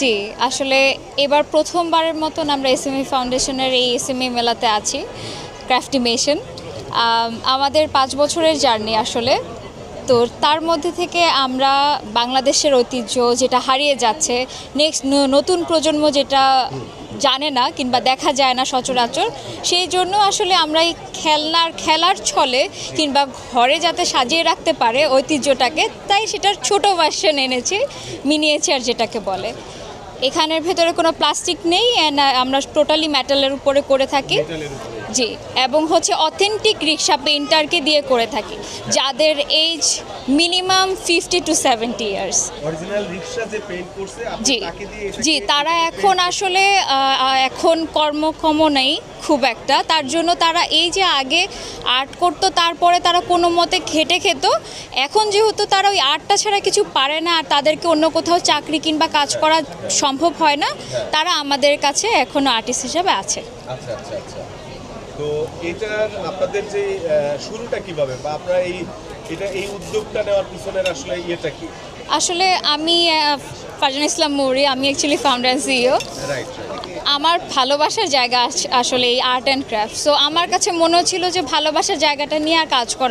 জি, আসলে এবার প্রথমবারের মতন আমরা এসএমই ফাউন্ডেশনের এই এসএমই মেলাতে আছি ক্রাফটিমেশন আমাদের পাঁচ বছরের জার্নি আসলে। তো তার মধ্যে থেকে আমরা বাংলাদেশের ঐতিহ্য যেটা হারিয়ে যাচ্ছে, নেক্সট নতুন প্রজন্ম যেটা জানে না কিংবা দেখা যায় না সচরাচর, সেই জন্য আসলে আমরা এই খেলনার, খেলার ছলে কিংবা ঘরে যাতে সাজিয়ে রাখতে পারে ঐতিহ্যটাকে, তাই সেটার ছোট ভার্সন এনেছি মিনিয়েচার যেটাকে বলে। এখানের ভেতরে কোনো প্লাস্টিক নেই অ্যান্ড আমরা টোটালি মেটালের উপরে করে থাকি। জি এবং হচ্ছে অথেন্টিক রিক্সা পেইন্টারকে দিয়ে করে থাকি যাদের age minimum fifty to seventy years জি জি তারা এখন আসলে এখন কর্মক্ষম নেই খুব একটা তার জন্য তারা এই যে আগে আর্ট করতো তারপরে তারা কোনো মতে খেটে খেত এখন যেহেতু তারা ওই আর্টটা ছাড়া কিছু পারে না আর তাদেরকে অন্য কোথাও চাকরি কিংবা কাজ করা সম্ভব হয় না তারা আমাদের কাছে এখনও আর্টিস্ট হিসেবে আছে। আচ্ছা আচ্ছা আচ্ছা। তো এটার আপনাদের যে শুরুটা কীভাবে? বা আপনারা এই এটা এই উদ্যোগটা নেওয়ার পিছনের আসলে ইয়েটা কি? আসলে আমি ফাজান ফারজান ইসলাম মৌরি আমি অ্যাকচুয়ালি ফাউন্ডার সিইও আমার ভালোবাসার জায়গা আস- আসলে এই আর্ট অ্যান্ড ক্রাফট সো আমার কাছে মনে হচ্ছিল যে ভালোবাসার জায়গাটা নিয়ে আর কাজ করা